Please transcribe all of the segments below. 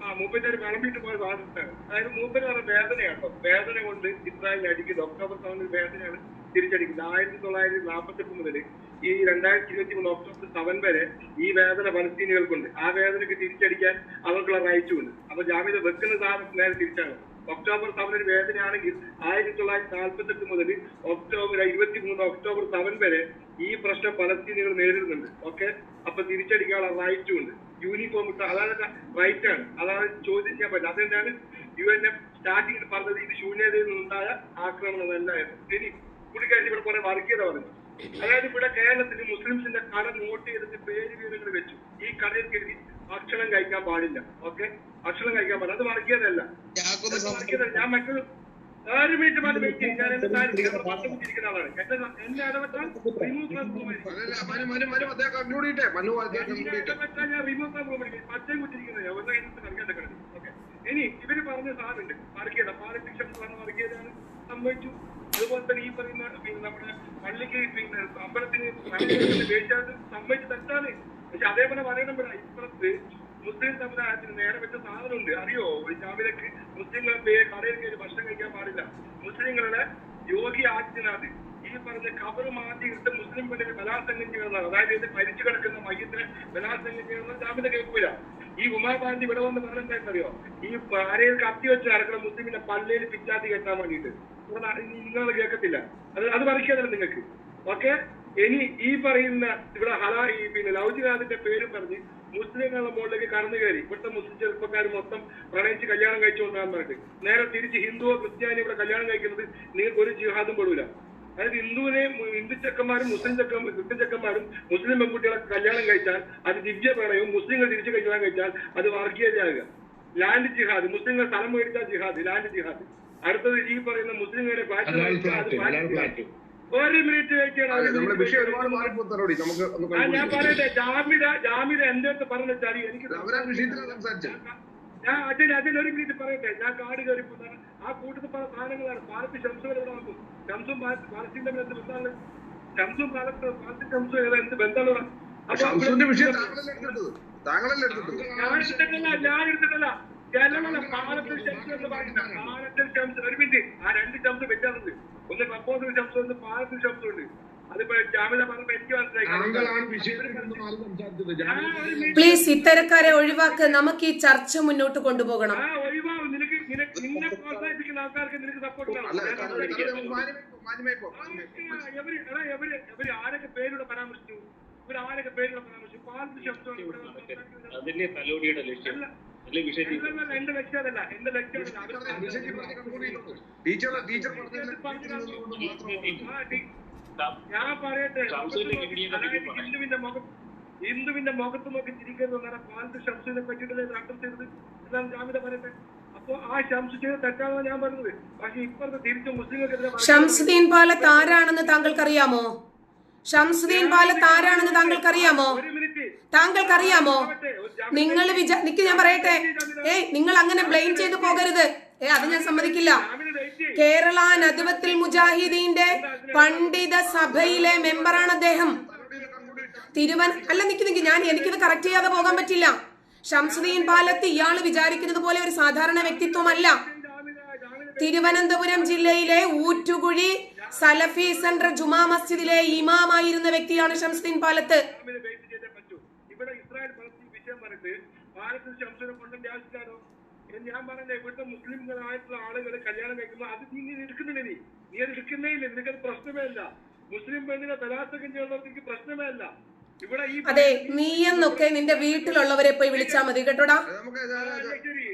ആ മൂപ്പര് വിളമ്പിട്ട് പോയ സാധനത്താണ് അതായത് മൂപ്പര് പറഞ്ഞ വേദനയാട്ടോ വേദന കൊണ്ട് ഇസ്രായേലിൽ അടിക്കുന്നത് ഒക്ടോബർ സെവനിൽ വേദനയാണ് തിരിച്ചടിക്കുന്നത് ആയിരത്തി തൊള്ളായിരത്തി നാൽപ്പത്തെട്ട് മുതൽ ഈ രണ്ടായിരത്തി ഇരുപത്തി മൂന്ന് ഒക്ടോബർ സെവൻ വരെ ഈ വേദന പലസ്തീനികൾക്കുണ്ട്. ആ വേദനയ്ക്ക് തിരിച്ചടിക്കാൻ അവർക്കുള്ള റൈറ്റും ഉണ്ട്. അപ്പൊ ജാമ്യത വെക്കുന്ന സാധനം നേരെ തിരിച്ചാണ്. ഒക്ടോബർ സെവനിന് വേദനയാണെങ്കിൽ ആയിരത്തി തൊള്ളായിരത്തി നാൽപ്പത്തി എട്ട് മുതൽ ഒക്ടോബർ ഇരുപത്തി മൂന്ന് ഒക്ടോബർ സെവൻ വരെ ഈ പ്രശ്നം പലസ്തീനികൾ നേരിടുന്നുണ്ട്. ഓക്കെ അപ്പൊ തിരിച്ചടിക്കാനുള്ള റൈറ്റും ഉണ്ട്. യൂണിഫോം ഇട്ട അതാണ് റൈറ്റ് ആണ്. അതാണ് ചോദ്യം ചെയ്യാൻ പറ്റില്ല അതുതന്നെയാണ് യു എൻ എഫ് സ്റ്റാർട്ടിങ്ങിൽ പറഞ്ഞത് ഇത് ശൂന്യതയിൽ നിന്നുണ്ടായ ആക്രമണം എന്ന്. ശരി പുള്ളിക്കാരി ഇവിടെ കുറെ വർഗീയത പറഞ്ഞു അതായത് ഇവിടെ കേരളത്തിൽ മുസ്ലിംസിന്റെ കട നോട്ട് ചെയ്തിട്ട് പേര് വിവരങ്ങൾ വെച്ചു. ഈ കടയിൽ കരുതി ഭക്ഷണം കഴിക്കാൻ പാടില്ല. ഓക്കെ? ഭക്ഷണം കഴിക്കാൻ പാടില്ല. അത് വർഗീയതല്ല ഞാൻ മറ്റൊരു ഒരു മിനിറ്റ് മാറ്റി വെയിറ്റ് ഞാൻ എന്റെ ആളാണ്. എന്റെ ഇടപെട്ടാൽ റിമൂവ് ക്ലാസ് ഇടപെട്ടാൽ ഞാൻ റിമൂവ് ക്ലാസ് റൂമായിരിക്കും പച്ചയും കുറ്റിരിക്കുന്നത് ഒന്നും കഴിഞ്ഞിട്ട് കളിക്കാൻ കിടക്കും ഓക്കെ? ഇനി ഇവർ പറഞ്ഞ സാധനമുണ്ട് വർഗീയത. പാലഭിക്ഷം എന്ന് പറഞ്ഞ വർഗീയതയാണ്. സംഭവിച്ചു. അതുപോലെ തന്നെ ഈ പറയുന്ന പിന്നെ നമ്മുടെ പള്ളിക്ക് പിന്നെ അമ്പലത്തിന് വേദിച്ചത് സംഭവിച്ച തെറ്റാണ്. പക്ഷെ അതേപോലെ പറയണം ഇവിടെ ഇപ്പുറത്ത് മുസ്ലിം സമുദായത്തിന് നേരെ വെച്ച സാധനമുണ്ട്. അറിയോ? ഒരു ജാമ്യതക്ക് മുസ്ലിങ്ങളെ പേര് കടയിൽ കയറി ഭക്ഷണം കഴിക്കാൻ പാടില്ല. മുസ്ലിങ്ങളുടെ യോഗി ആദിത്യനാഥ് ഈ പറഞ്ഞ കബർ മാറ്റി ഇട്ട് മുസ്ലിം പെണ്ണിനെ ബലാത്സംഗം ചെയ്യുന്നതാണ്. അതായത് ഇത് മരിച്ചു കിടക്കുന്ന മയ്യത്തിനെ ബലാത്സംഗം ചെയ്യുന്ന ജാമ്യത കേൾക്കൂല ഈ ഉമാബാന്തി ഇവിടെ വന്ന് പറഞ്ഞെന്താണെന്നറിയോ? ഈ ആരെയും കത്തി വെച്ച് നടക്കുന്ന മുസ്ലിമിന്റെ പള്ളിയിൽ പിച്ചാത്തി കെട്ടാൻ വേണ്ടിയിട്ട്. നിങ്ങൾ കേൾക്കത്തില്ല. അത് അത് പറിക്കാതല്ല നിങ്ങൾക്ക്. ഓക്കെ? ഇനി ഈ പറയുന്ന ഇവിടെ ഹലാ ഈ പിന്നെ ലൗജിനാഥിന്റെ പേരും പറഞ്ഞ് മുസ്ലിങ്ങളുടെ മുകളിലേക്ക് കടന്നു കയറി. ഇവിടുത്തെ മുസ്ലിം ചെറുപ്പക്കാർ മൊത്തം പ്രണയിച്ച് കല്യാണം കഴിച്ചുകൊണ്ടാന്ന് പറഞ്ഞിട്ട്. നേരെ തിരിച്ച് ഹിന്ദുവോ ക്രിസ്ത്യാനി ഇവിടെ കല്യാണം കഴിക്കുന്നത് നിങ്ങൾക്ക് ഒരു ജിഹാദും പെടൂല. അതായത് ഹിന്ദുവിനെ ഹിന്ദു ചെക്കന്മാരും മുസ്ലിം ചെക്ക ക്രിസ്ത്യൻ ചെക്കന്മാരും മുസ്ലിം പെൺകുട്ടികളെ കല്യാണം കഴിച്ചാൽ അത് ദിവ്യ പ്രണയവും മുസ്ലിങ്ങൾ തിരിച്ച് കല്യാണം കഴിച്ചാൽ അത് വർഗീയതയാകുക. ലാൻഡ് ജിഹാദ് മുസ്ലിങ്ങൾ സ്ഥലം മേടിച്ചാൽ ജിഹാദ് ലാൻഡ് ജിഹാദ്. അടുത്തത് ഈ പറയുന്ന മുസ്ലിംകാരെ ഫ്ലാറ്റ് ഒരു മിനിറ്റ് ഞാൻ. പറയട്ടെ ജാമിത ജാമിത എന്റെ അടുത്ത് വെച്ചാൽ എനിക്ക് ഞാൻ അച്ഛൻ അച്ഛൻ ഒരു മിനിറ്റ് പറയട്ടെ ഞാൻ കാട് കയറി ആ കൂട്ടത്തിൽ പല സാധനങ്ങളാണ് പാലത്ത് ശംസുകൾ ഇവിടെ നടക്കും. ശംസും പാലത്തിന്റെ എന്ത് ബന്ധമാണ്? ശംസും പാലത്ത് പാലത്ത് ശംസും ഏതാ എന്ത് ബന്ധമാണ് ഞാൻ എടുത്തിട്ടല്ല ഞാൻ എടുത്തിട്ടല്ല. കേരളമല്ല കാലത്തിൽ ശംസ് എന്ന് പറയുന്നത് പാലത്തിൽ ശംസ് ഒരു മിനിറ്റ് ആ രണ്ട് ശംസ് വ്യത്യാസമുണ്ട്. ഒന്ന് ഒന്ന് പാലത്തിൽ ശംസം ഉണ്ട്. ഞാൻ ഒരു minute. പ്ലീസ് ഇത്തരക്കാരെ ഒഴിവാക്ക്. നമുക്ക് ഈ ചർച്ച മുന്നോട്ട് കൊണ്ടുപോകണം. അതല്ലേ തലോടിയുടെ ലക്ഷ്യം. ടീച്ചർ ടീച്ചർ ഞാൻ പറയട്ടെ. ഹിന്ദുവിന്റെ മുഖം ഹിന്ദുവിന്റെ മുഖത്ത് നോക്കി ചിരിക്കുന്നു പാലത്ത് ശംസുവിനെ പറ്റിയിട്ടല്ലേ അർത്ഥം ചെയ്തത്? എന്നാണ് ജാമിത പറയട്ടെ. അപ്പൊ ആ ശംസു ചെയ്ത് തെറ്റാണെന്ന് ഞാൻ പറഞ്ഞത്. പക്ഷെ തിരിച്ച് മുസ്ലിങ്ങൾക്കെതിരെ ഷംസുദ്ദീൻ പാലത്ത് ആരാണെന്ന് താങ്കൾക്കറിയാമോ? ഷംസുദ്ദീൻ പാലത്ത് ആരാണെന്ന് താങ്കൾക്കറിയാമോ? താങ്കൾക്കറിയാമോ? നിങ്ങൾ വിചാ നിക്ക് ഞാൻ പറയട്ടെ. ഏയ് നിങ്ങൾ അങ്ങനെ ബ്ലെയിം ചെയ്തു പോകരുത്. ഏ അത് ഞാൻ സമ്മതിക്കില്ല. കേരള നദുവത്തിൽ മുജാഹിദീന്റെ പണ്ഡിത സഭയിലെ മെമ്പറാണ് അദ്ദേഹം. തിരുവൻ അല്ല നിക്ക് നിക്ക് ഞാൻ എനിക്കിത് കറക്റ്റ് ചെയ്യാതെ പോകാൻ പറ്റില്ല. ഷംസുദ്ദീൻ പാലത്ത് ഇയാൾ വിചാരിക്കുന്നത് പോലെ ഒരു സാധാരണ വ്യക്തിത്വമല്ല. തിരുവനന്തപുരം ജില്ലയിലെ ഊറ്റുകുഴി സലഫി സെന്റർ ജുമാ മസ്ജിദിലെ ഇമാമായിരുന്ന വ്യക്തിയാണ് ഷംസുദ്ദീൻ പാലത്ത് ജാമിത വെയിറ്റ് ചെയ്തേ പറ്റൂ ഇവിടെ ഇസ്രായേൽ പലസ്തീൻ വിഷയം പറഞ്ഞിട്ട് ശംസനെ കൊണ്ടേണ്ട ആവശ്യമില്ലാലോ എന്ന് ഞാൻ പറഞ്ഞ ഇവിടുത്തെ മുസ്ലിംകളായിട്ടുള്ള ആളുകൾ കല്യാണം കഴിക്കുമ്പോൾ അത് നീ നീ എടുക്കുന്നില്ല നീ? നീ അത് എടുക്കുന്നേ ഇല്ല നിനക്കത് പ്രശ്നമേ അല്ല. മുസ്ലിം പെണ്ണിനെ ബലാത്സംഗം ചെയ്യുന്നവർക്ക് എനിക്ക് പ്രശ്നമേ അല്ല. ഇവിടെ ഈ അതെ നീ എന്നൊക്കെ നിന്റെ വീട്ടിലുള്ളവരെ പോയി വിളിച്ചാ മതി കേട്ടോടാ. ശരി.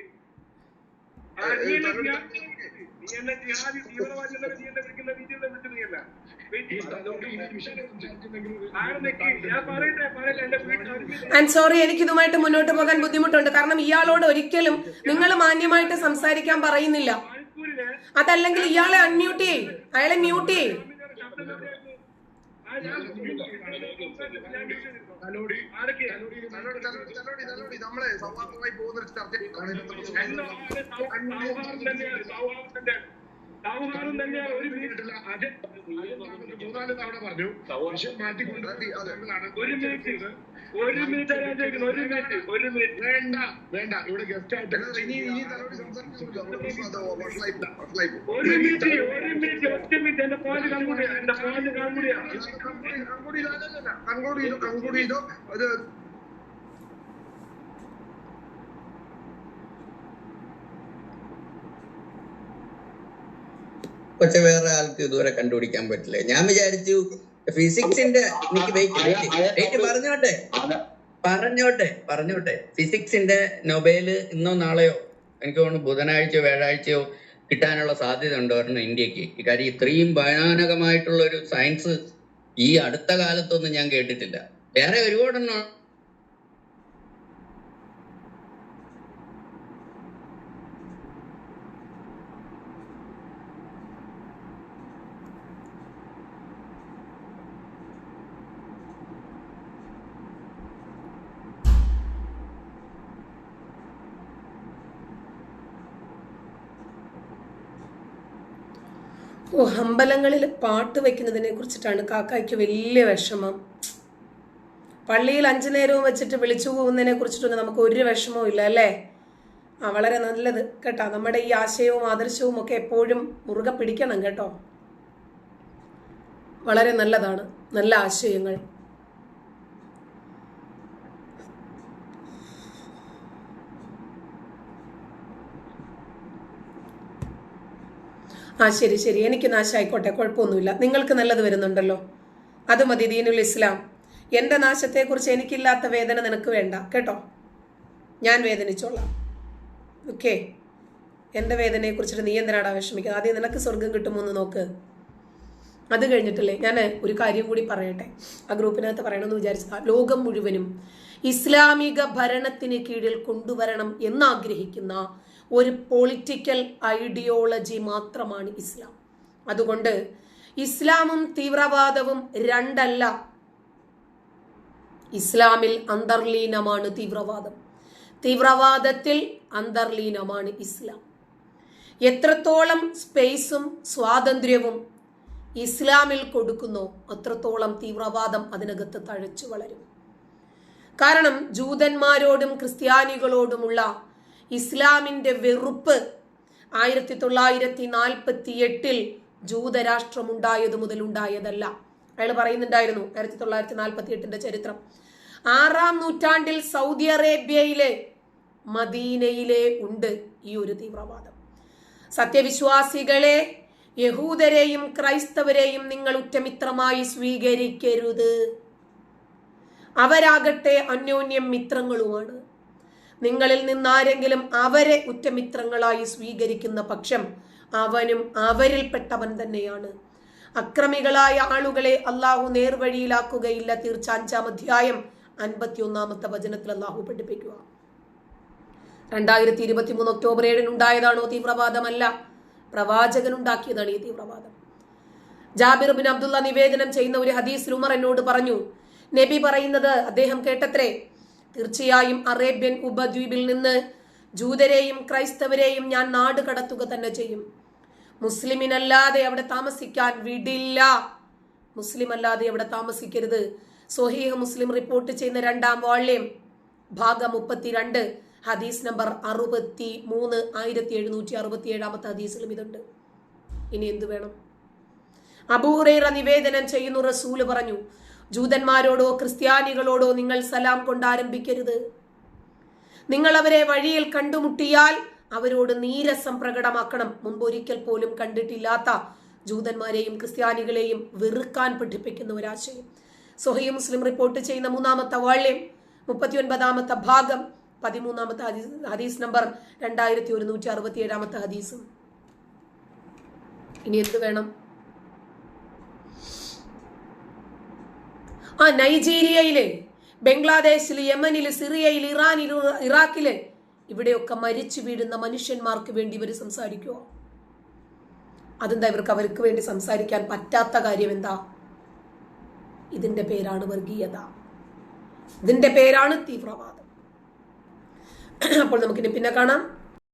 ആൻഡ് സോറി എനിക്ക് ഇതുമായിട്ട് മുന്നോട്ട് പോകാൻ ബുദ്ധിമുട്ടുണ്ട്. കാരണം ഇയാളോട് ഒരിക്കലും നിങ്ങൾ മാന്യമായിട്ട് സംസാരിക്കാൻ പറയുന്നില്ല. അതല്ലെങ്കിൽ ഇയാളെ അൺമ്യൂട്ട് ചെയ്യും. അയാളെ മ്യൂട്ട് ചെയ്യ്. നമ്മളെ സൗഹാർദ്ദമായി പോകുന്ന ഒരു സൗഹാർദ്ദം തന്നെയാണ് ഒരു മിനിറ്റ്. മൂന്നാൽ തവണ പറഞ്ഞു. മാറ്റിക്കൊണ്ട് ഒരു മിനിറ്റ്. ഒരു മിനിറ്റ് ഞാൻ ചോദിക്കുന്നു ഒരു മിനിറ്റ് ഒരു മിനിറ്റ്. വേണ്ട വേണ്ട. ഇവിടെ ഗസ്റ്റ് ആയിട്ട്. ഒരു മിനിറ്റ് ഒരു മിനിറ്റ് ഒറ്റ മിനിറ്റ്. എന്റെ പോയിന്റ് കൺകൂടിയാണ് എന്റെ പോയിന്റ് അല്ലാതെ കൺക്ലൂഡ് കൺക്ലൂഡ്. കൺക്ലൂഡ് ചെയ്തോ കൺക്ലൂഡ് ചെയ്തോ അത് പക്ഷെ വേറെ ആൾക്ക് ഇതുവരെ കണ്ടുപിടിക്കാൻ പറ്റില്ല. ഞാൻ വിചാരിച്ചു ഫിസിക്സിന്റെ എനിക്ക് വെയിറ്റ് പറഞ്ഞോട്ടെ. പറഞ്ഞോട്ടെ പറഞ്ഞോട്ടെ. ഫിസിക്സിന്റെ നൊബേൽ ഇന്നോ നാളെയോ എനിക്ക് തോന്നുന്നു ബുധനാഴ്ചയോ വ്യാഴാഴ്ചയോ കിട്ടാനുള്ള സാധ്യത ഉണ്ടോ ഒരെണ്ണം ഇന്ത്യയ്ക്ക്. കാര്യം ഇത്രയും ഭയാനകമായിട്ടുള്ള ഒരു സയൻസ് ഈ അടുത്ത കാലത്തൊന്നും ഞാൻ കേട്ടിട്ടില്ല. വേറെ ഒരുപാടെണ്ണം ഓ അമ്പലങ്ങളിൽ പാട്ട് വെക്കുന്നതിനെ കുറിച്ചിട്ടാണ് കാക്കായ്ക്ക് വലിയ വിഷമം. പള്ളിയിൽ അഞ്ചു നേരവും വെച്ചിട്ട് വിളിച്ചു പോകുന്നതിനെ കുറിച്ചിട്ടൊന്നും നമുക്ക് ഒരു വിഷമവും ഇല്ല അല്ലേ? ആ വളരെ നല്ലത് കേട്ടോ. നമ്മുടെ ഈ ആശയവും ആദർശവും ഒക്കെ എപ്പോഴും മുറുകെ പിടിക്കണം കേട്ടോ. വളരെ നല്ലതാണ്. നല്ല ആശയങ്ങൾ. ആ ശരി ശരി. എനിക്ക് നാശമായിക്കോട്ടെ കുഴപ്പമൊന്നുമില്ല. നിങ്ങൾക്ക് നല്ലത് വരുന്നുണ്ടല്ലോ. അത് മതി ദീനുൽ ഇസ്ലാം. എന്റെ നാശത്തെക്കുറിച്ച് എനിക്കില്ലാത്ത വേദന നിനക്ക് വേണ്ട. കേട്ടോ? ഞാൻ വേദനിച്ചോളാം. ഓക്കെ. എന്റെ വേദനയെക്കുറിച്ചിട്ട് നീ എന്തിനാടാ വിഷമിക്കുന്നത്? ആദ്യം നിനക്ക് സ്വർഗം കിട്ടുമോന്ന് നോക്ക്. അത് കഴിഞ്ഞിട്ടില്ലേ ഞാൻ ഒരു കാര്യം കൂടി പറയട്ടെ. ആ ഗ്രൂപ്പിനകത്ത് പറയണമെന്ന് വിചാരിച്ച ലോകം മുഴുവനും ഇസ്ലാമിക ഭരണത്തിന് കീഴിൽ കൊണ്ടുവരണം എന്നാഗ്രഹിക്കുന്ന ഒരു പൊളിറ്റിക്കൽ ഐഡിയോളജി മാത്രമാണ് ഇസ്ലാം. അതുകൊണ്ട് ഇസ്ലാമും തീവ്രവാദവും രണ്ടല്ല. ഇസ്ലാമിൽ അന്തർലീനമാണ് തീവ്രവാദം. തീവ്രവാദത്തിൽ അന്തർലീനമാണ് ഇസ്ലാം. എത്രത്തോളം സ്പേസും സ്വാതന്ത്ര്യവും ഇസ്ലാമിൽ കൊടുക്കുന്നു അത്രത്തോളം തീവ്രവാദം അതിനകത്ത് തഴച്ചു വളരും. കാരണം ജൂതന്മാരോടും ക്രിസ്ത്യാനികളോടുമുള്ള ഇസ്ലാമിന്റെ വെറുപ്പ്. ആയിരത്തി തൊള്ളായിരത്തി നാൽപ്പത്തി എട്ടിൽ ജൂതരാഷ്ട്രമുണ്ടായത് മുതൽ ഉണ്ടായതല്ല. അയാൾ പറയുന്നുണ്ടായിരുന്നു ആയിരത്തി തൊള്ളായിരത്തി നാൽപ്പത്തി എട്ടിന്റെ ചരിത്രം. ആറാം നൂറ്റാണ്ടിൽ സൗദി അറേബ്യയിലെ മദീനയിലെ ഉണ്ട് ഈ ഒരു തീവ്രവാദം. സത്യവിശ്വാസികളെ യഹൂദരെയും ക്രൈസ്തവരെയും നിങ്ങൾ ഉറ്റമിത്രമായി സ്വീകരിക്കരുത്. അവരാകട്ടെ അന്യോന്യം മിത്രങ്ങളുമാണ്. നിങ്ങളിൽ നിന്നാരെങ്കിലും അവരെ ഉറ്റമിത്രങ്ങളായി സ്വീകരിക്കുന്ന പക്ഷം അവനും അവരിൽപ്പെട്ടവൻ തന്നെയാണ്. അക്രമികളായ ആളുകളെ അള്ളാഹു നേർവഴിയിലാക്കുകയില്ല. തീർച്ച അഞ്ചാം അധ്യായം അൻപത്തി ഒന്നാമത്തെ വചനത്തിൽ അള്ളാഹു പഠിപ്പിക്കുക. രണ്ടായിരത്തി ഇരുപത്തി മൂന്ന് ഒക്ടോബർ ഏഴിന് ഉണ്ടായതാണോ തീവ്രവാദമല്ല? പ്രവാചകൻ ഉണ്ടാക്കിയതാണ് ഈ തീവ്രവാദം. ജാബിർ ബിൻ അബ്ദുള്ള നിവേദനം ചെയ്യുന്ന ഒരു ഹദീസ് ഉമർ എന്നോട് പറഞ്ഞു നബി പറയുന്നത് അദ്ദേഹം കേട്ടത്രേ തീർച്ചയായും അറേബ്യൻ ഉപദ്വീപിൽ നിന്ന് ജൂതരെയും ക്രൈസ്തവരെയും ഞാൻ നാട് കടത്തുക തന്നെ ചെയ്യും. മുസ്ലിമിനല്ലാതെ അവിടെ താമസിക്കാൻ വിടില്ല. മുസ്ലിം അല്ലാതെ അവിടെ താമസിക്കരുത്. സൊഹീഹ് മുസ്ലിം റിപ്പോർട്ട് ചെയ്യുന്ന രണ്ടാം വാള്യം ഭാഗം മുപ്പത്തിരണ്ട് ഹദീസ് നമ്പർ അറുപത്തി മൂന്ന് ആയിരത്തി എഴുന്നൂറ്റി അറുപത്തി ഏഴാമത്തെ ഹദീസിലും ഇതുണ്ട്. ഇനി എന്തു വേണം? അബൂഹുറൈറ നിവേദനം ചെയ്യുന്നു റസൂൽ പറഞ്ഞു ജൂതന്മാരോടോ ക്രിസ്ത്യാനികളോടോ നിങ്ങൾ സലാം കൊണ്ടാരംഭിക്കരുത് നിങ്ങൾ അവരെ വഴിയിൽ കണ്ടുമുട്ടിയാൽ അവരോട് നീരസം പ്രകടമാക്കണം. മുമ്പ് ഒരിക്കൽ പോലും കണ്ടിട്ടില്ലാത്ത ജൂതന്മാരെയും ക്രിസ്ത്യാനികളെയും വെറുക്കാൻ പഠിപ്പിക്കുന്ന ഒരാശയം. സൊഹൈ മുസ്ലിം റിപ്പോർട്ട് ചെയ്യുന്ന മൂന്നാമത്തെ വാള്യം മുപ്പത്തിയൊൻപതാമത്തെ ഭാഗം പതിമൂന്നാമത്തെ ഹദീസ് ഹദീസ് നമ്പർ രണ്ടായിരത്തി ഒരുന്നൂറ്റി അറുപത്തി ഏഴാമത്തെ ഹദീസും. ഇനി എന്ത് വേണം? ആ നൈജീരിയയിൽ ബംഗ്ലാദേശിൽ യമനിൽ സിറിയയിൽ ഇറാനിൽ ഇറാഖിൽ ഇവിടെയൊക്കെ മരിച്ചു വീഴുന്ന മനുഷ്യന്മാർക്ക് വേണ്ടി ഇവർ സംസാരിക്കുമോ അതെന്താ ഇവർക്ക് അവർക്ക് വേണ്ടി സംസാരിക്കാൻ പറ്റാത്ത കാര്യം എന്താ? ഇതിന്റെ പേരാണ് വർഗീയത. ഇതിന്റെ പേരാണ് തീവ്രവാദം. അപ്പോൾ നമുക്കിനി പിന്നെ കാണാം.